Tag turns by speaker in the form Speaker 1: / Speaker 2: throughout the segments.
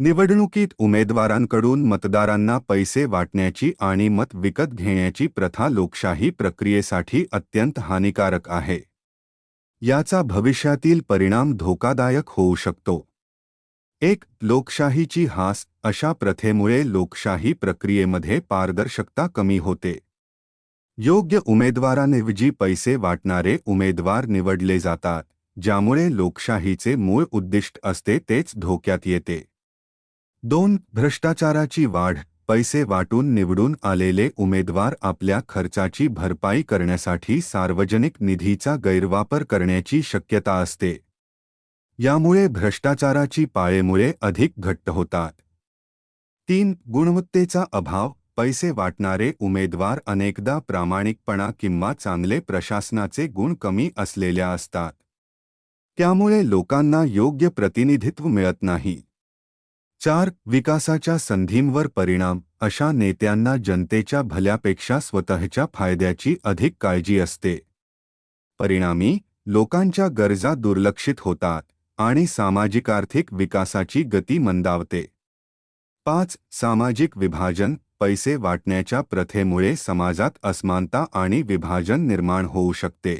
Speaker 1: निवडणुकीत उमेदवारांकडून मतदारांना पैसे वाटण्याची आणि मत विकत घेण्याची प्रथा लोकशाही प्रक्रियेसाठी अत्यंत हानिकारक आहे. याचा भविष्यातील परिणाम धोकादायक होऊ शकतो. एक, लोकशाहीची हास अशा प्रथेमुळे लोकशाही प्रक्रियेमध्ये पारदर्शकता कमी होते. योग्य उमेदवारांऐवजी पैसे वाटणारे उमेदवार निवडले जातात, ज्यामुळे लोकशाहीचे मूळ उद्दिष्ट असते तेच धोक्यात येते. दोन भ्रष्टाचाराची वाढ पैसे वाटून निवडून आलेले उमेदवार आपल्या खर्चाची भरपाई करण्यासाठी सार्वजनिक निधीचा गैरवापर करण्याची शक्यता असते. यामुळे भ्रष्टाचाराची पाळेमुळे अधिक घट्ट होतात. तीन गुणवत्तेचा अभाव पैसे वाटणारे उमेदवार अनेकदा प्रामाणिकपणा किंवा चांगले प्रशासनाचे गुण कमी असलेल्या असतात. त्यामुळे लोकांना योग्य प्रतिनिधित्व मिळत नाही. चार विकासाच्या संधींवर परिणाम अशा नेत्यांना जनतेच्या भल्यापेक्षा स्वतःच्या फायद्याची अधिक काळजी असते. परिणामी लोकांच्या गरजा दुर्लक्षित होतात आणि सामाजिक आर्थिक विकासाची गती मंदावते. पाच सामाजिक विभाजन पैसे वाटण्याच्या प्रथेमुळे समाजात असमानता आणि विभाजन निर्माण होऊ शकते.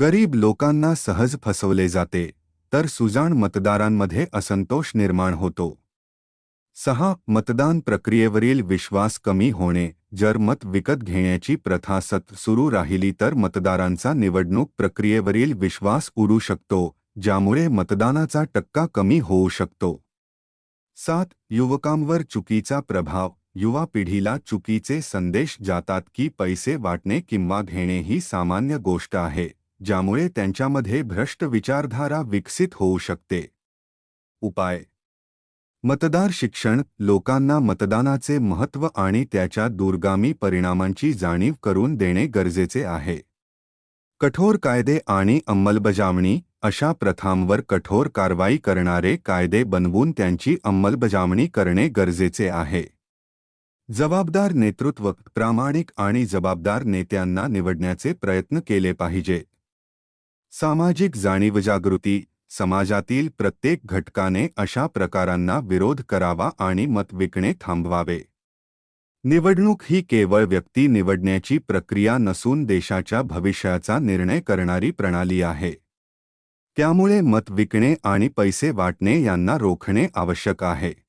Speaker 1: गरीब लोकांना सहज फसवले जाते. तर सुजाण मतदारांमध्ये असंतोष निर्माण होतो. सहा, मतदान प्रक्रियेवरील विश्वास कमी होणे, जर मत विकत घेण्याची प्रथा सत सुरू राहिली तर मतदारांचा निवडणूक प्रक्रियेवरील विश्वास उडू शकतो, ज्यामुळे मतदानाचा टक्का कमी होऊ शकतो. सात, युवकांवर चुकीचा प्रभाव, युवा पिढीला चुकीचे संदेश जातात की पैसे वाटणे किंवा घेणे ही सामान्य गोष्ट आहे. ज्यामुळे त्यांच्यामध्ये भ्रष्ट विचारधारा विकसित होऊ शकते. उपाय. मतदार शिक्षण लोकांना मतदानाचे महत्त्व आणि त्याच्या दूरगामी परिणामांची जाणीव करून देणे गरजेचे आहे. कठोर कायदे आणि अंमलबजावणी अशा प्रथांवर कठोर कारवाई करणारे कायदे बनवून त्यांची अंमलबजावणी करणे गरजेचे आहे. जबाबदार नेतृत्व प्रामाणिक आणि जबाबदार नेत्यांना निवडण्याचे प्रयत्न केले पाहिजे. सामाजिक जाणीवजागृती समाजातील प्रत्येक घटकाने अशा प्रकारांना विरोध करावा आणि मत विकणे थांबवावे. निवडणूक ही केवळ व्यक्ती निवडण्याची प्रक्रिया नसून देशाच्या भविष्याचा निर्णय करणारी प्रणाली आहे. त्यामुळे मत विकणे आणि पैसे वाटणे यांना रोखणे आवश्यक आहे.